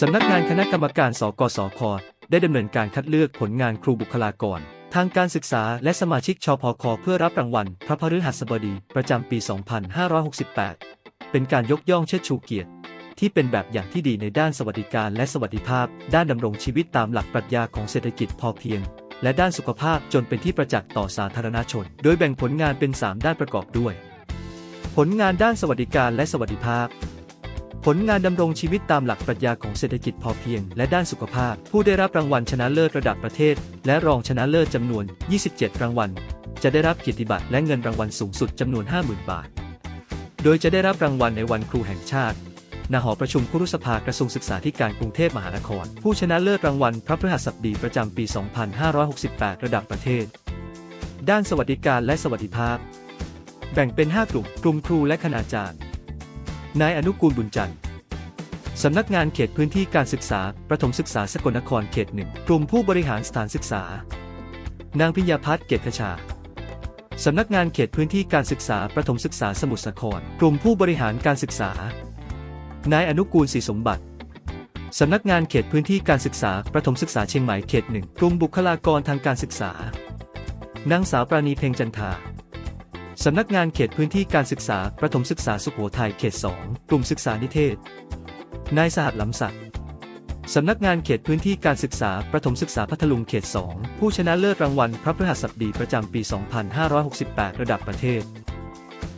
สำนักงานคณะกรรมการสกสคได้ดำเนินการคัดเลือกผลงานครูบุคลากร ทางการศึกษาและสมาชิกชพคเพื่อรับรางวัล พระพฤหัสบดีประจำปี 2568 เป็นการยกย่องเชิดชูเกียรติ ที่เป็นแบบอย่างที่ดีในด้านสวัสดิการและสวัสดิภาพ ด้านดำรงชีวิตตามหลักปรัชญาของเศรษฐกิจพอเพียง และด้านสุขภาพจนเป็นที่ประจักษ์ต่อสาธารณชน โดยแบ่งผลงานเป็น 3 ด้านประกอบด้วย ผลงานด้านสวัสดิการและสวัสดิภาพ ผลงานดำรงชีวิตตามหลักปรัชญาของเศรษฐกิจพอเพียง และด้านสุขภาพ ผู้ได้รับรางวัลชนะเลิศระดับประเทศ และรองชนะเลิศจำนวน 27 รางวัล จะได้รับเกียรติบัตรและเงินรางวัลสูงสุดจำนวน 50,000 บาท โดยจะได้รับรางวัลในวันครูแห่งชาติณหอประชุมครุสภากระทรวงศึกษาธิการกรุงเทพมหานคร ผู้ชนะเลิศรางวัลพระพฤหัสบดีประจำปี 2568 ระดับประเทศ ด้านสวัสดิการและสวัสดิภาพ แบ่งเป็น 5 กลุ่ม กลุ่มครูและคณาจารย์ นายอนุกูลบุญจันทร์สำนักงานเขตพื้นที่การศึกษา ประถมศึกษาสกลนครเขตหนึ่งกลุ่มผู้บริหารสถานศึกษา นางพิญญาพัฒน์เกตขชา สำนักงานเขตพื้นที่การศึกษา ประถมศึกษาสมุทรสาคร กลุ่มผู้บริหารการศึกษา นายอนุกูลศรีสมบัติ สำนักงานเขตพื้นที่การศึกษา ประถมศึกษาเชียงใหม่เขตหนึ่งกลุ่มบุคลากรทางการศึกษา นางสาวปราณีเพ็งจันทา สำนักงานเขตพื้นที่การศึกษา ประถมศึกษาสุโขทัยเขต 2 กลุ่มศึกษานิเทศ นายสหัสลำศักดิ์สำนักงานเขตพื้นที่การศึกษา ประถมศึกษาพัทลุงเขต 2 ผู้ชนะเลิศรางวัลพระพฤหัสบดีประจำปี 2568 ระดับประเทศ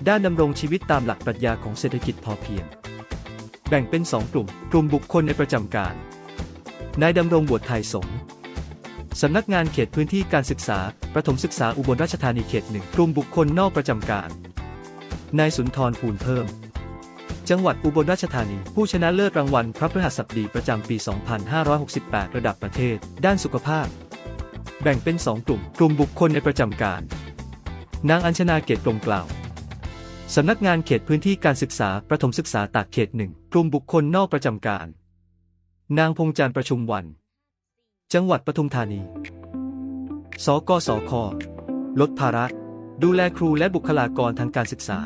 ด้านดำรงชีวิตตามหลักปรัชญาของเศรษฐกิจพอเพียง แบ่งเป็น 2 กลุ่ม กลุ่มบุคคลในประจำการ นายดำรงบวชไทยสงฆ์ สำนักงานเขตพื้นที่การศึกษา ประถมศึกษาอุบลราชธานีเขตหนึ่งกลุ่มบุคคลนอกประจำการ นายสุนทรภูลเพิ่ม จังหวัดอุบลราชธานี ผู้ชนะเลิศรางวัลพระพฤหัสบดีประจำปี 2568 ระดับประเทศ ด้านสุขภาพ แบ่งเป็น 2 กลุ่ม กลุ่มบุคคลในประจำการ นางอัญชนาเกตกลมกล่าวสำนักงานเขตพื้นที่การศึกษา ประถมศึกษาตากเขตหนึ่งกลุ่มบุคคลนอกประจำการ นางพงจันทร์ประชุมวัน จังหวัดปทุมธานี สกสค ลดภาระ ดูแลครูและบุคลากรทางการศึกษา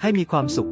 ให้มีความสุข